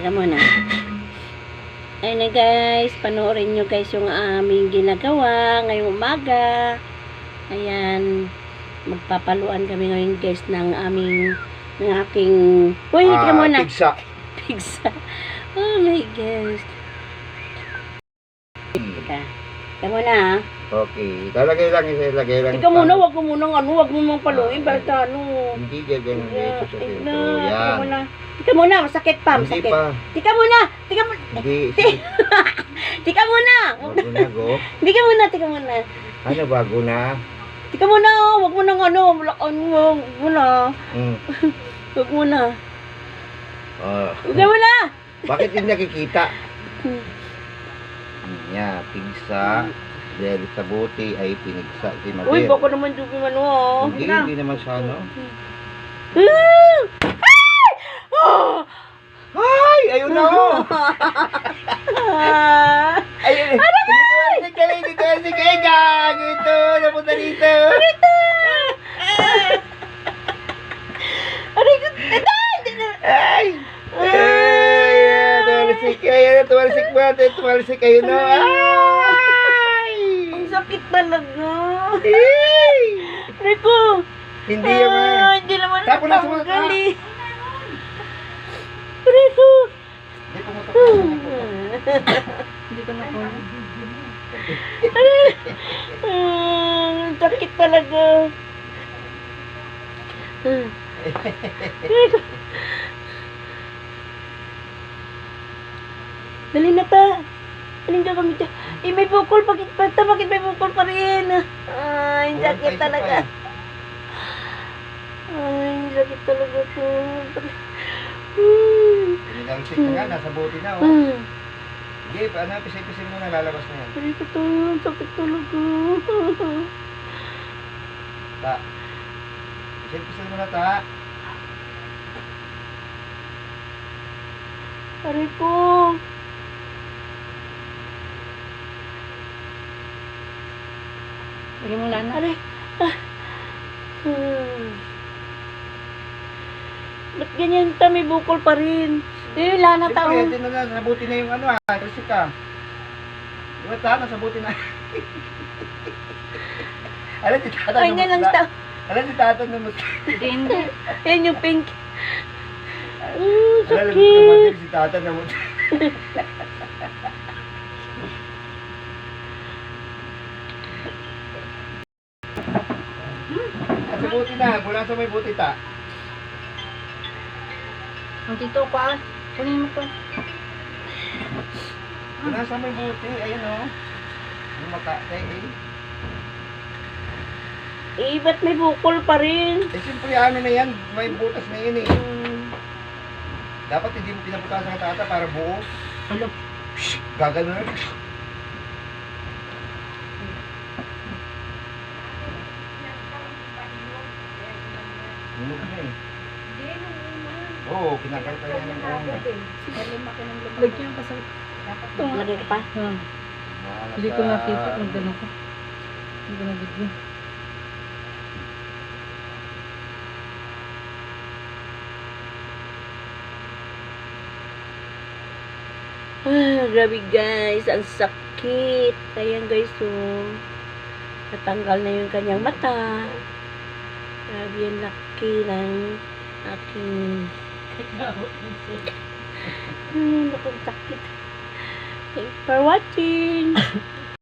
Tira mo na. Ayun na guys, panoorin nyo guys yung aming ginagawa ngayong umaga. Ayan, magpapaluan kami ngayon guys ng aming, ng aking, uy, tira mo na. Pigsa. Pizza. Oh my gosh. Teka. Tira mo na. Okay. Lalagay lang, ilalagay lang. Ikaw muna, wag mo muna ano, wag mo mong paluin, para sa ano. Hindi gaganyan dito sa Ika sento. tika Yan. muna. Tika muna, masakit pa, Hindi masakit. pa. Tika muna, tika muna, Hindi. Tika muna. Bago na, go. Tika muna, tika muna. Ano, bago na? Tika muna, oh, wag mo nang ano, wala ano, wag mo na. Mm. Wag mo na. Oh. Wag mo na. Bakit hindi nakikita? Yan, pigsa. Dahil sa buti ay pinigsa si Uy, Mabel. baka naman dubi man oh. Hindi, hindi naman siya, no? Ah! Ah! Ay, ayun na oh! Tumalsik, ay, tumalsik mo, tumalsik, ayun na! Ay! Ang sakit talaga. Ay! Ko. Hindi yan, ma. Ah, Hindi naman Tapo na sa mga- ko. Hindi, ko na. Ah, ang sakit talaga. Ah. Aray ko. Dali na ta. Aling gagawin dyan? Eh, may bukol. Bakit, bakit, bakit may bukol pa rin? Ay, sakit pa, talaga. Ay, sakit talaga po. Hmm. Pinilansik na nga, nasa buti na, oh. Hmm. Sige, ano, pisay-pisay mo na, lalabas na yan. Ay, to. Ang sakit talaga. Ta. Pisay-pisay mo na, ta. Aray ko. Lagi mo lana. Aray. Ah. Hmm. Ba't ganyan ta? May bukol pa rin. Eh, wala na Siyempre, tao. yan din na lang, nabuti na yung ano, ha. Kasi ka. Diba, ta, nasabuti na. Alam si tata Ay, lang tao. Alam si tata na mas... Hindi. Yan yung pink. Mm, Alam si sakit. si tata na mas... buti na, mula sa may buti ta. Ang tito ko ah. Kunin mo to. Mula sa may buti, ayun o. Yung mata, eh, eh. Eh, ba't may bukol pa rin? Eh, siyempre, ano na yan, may butas na yun eh. Hmm. Dapat hindi mo pinaputasan ng tata para buo. Alo. Gagano na. Hinog na eh. Oo, kinakarta niya ng una. Lagyan ka sa... Lagay ka pa. Hmm. Mahala Hindi ko nakita. Magdano ko. Hindi ko na-video. Ah, grabe guys, ang sakit. Ayan guys, oh. Natanggal na yung kanyang mata. Grabe yung laki ng aking... Hmm, nakang sakit. Thanks for watching.